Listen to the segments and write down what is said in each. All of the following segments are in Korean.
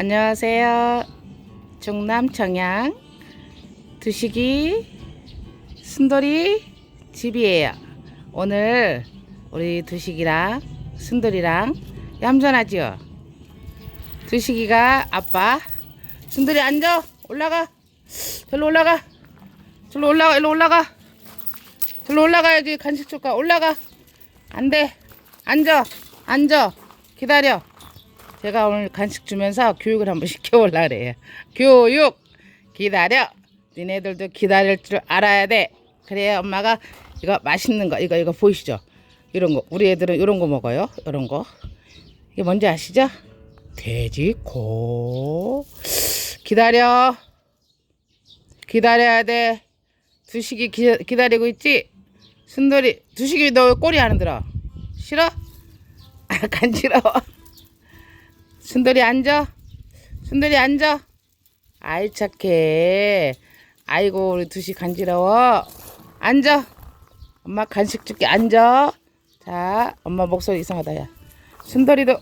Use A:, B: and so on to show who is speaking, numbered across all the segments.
A: 안녕하세요. 중남 청양 두식이 순돌이 집이에요. 오늘 우리 두식이랑 순돌이랑 얌전하죠? 두식이가 아빠. 순돌이 앉아. 올라가. 절로 올라가. 절로 올라가. 일로 올라가. 절로 올라가야지 간식 줄까. 올라가. 안돼. 앉아. 앉아. 기다려 제가 오늘 간식 주면서 교육을 한번 시켜볼라 그래요. 교육! 기다려! 니네들도 기다릴 줄 알아야 돼. 그래야 엄마가 이거 맛있는 거 이거 이거 보이시죠? 이런 거. 우리 애들은 이런 거 먹어요. 이런 거. 이게 뭔지 아시죠? 돼지코 기다려. 기다려야 돼. 두식이 기, 기다리고 있지? 순돌이 두식이 너왜 꼬리 안 흔들어. 싫어? 아 간지러워 순돌이 앉아. 순돌이 앉아. 아이 착해. 아이고 우리 두식 간지러워. 앉아. 엄마 간식 줄게. 앉아. 자 엄마 목소리 이상하다 야. 순돌이도.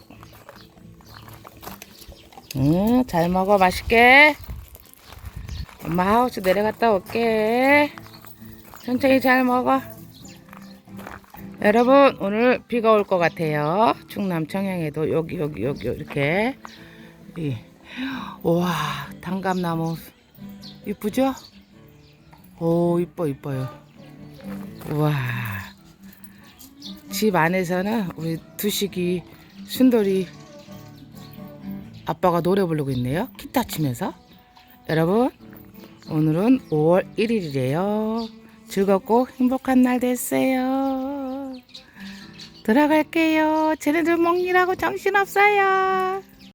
A: 응 잘 먹어. 맛있게. 엄마 하우스 내려갔다 올게. 천천히 잘 먹어 여러분 오늘 비가 올 것 같아요. 충남 청양에도 여기 여기 여기 이렇게. 이. 와 단감나무. 이쁘죠? 오 이뻐 이뻐요. 와. 집 안에서는 우리 두식이 순돌이 아빠가 노래 부르고 있네요. 기타 치면서. 여러분 오늘은 5월 1일이래요. 즐겁고 행복한 날 됐어요 들어갈게요. 쟤네들 먹느라고 정신없어요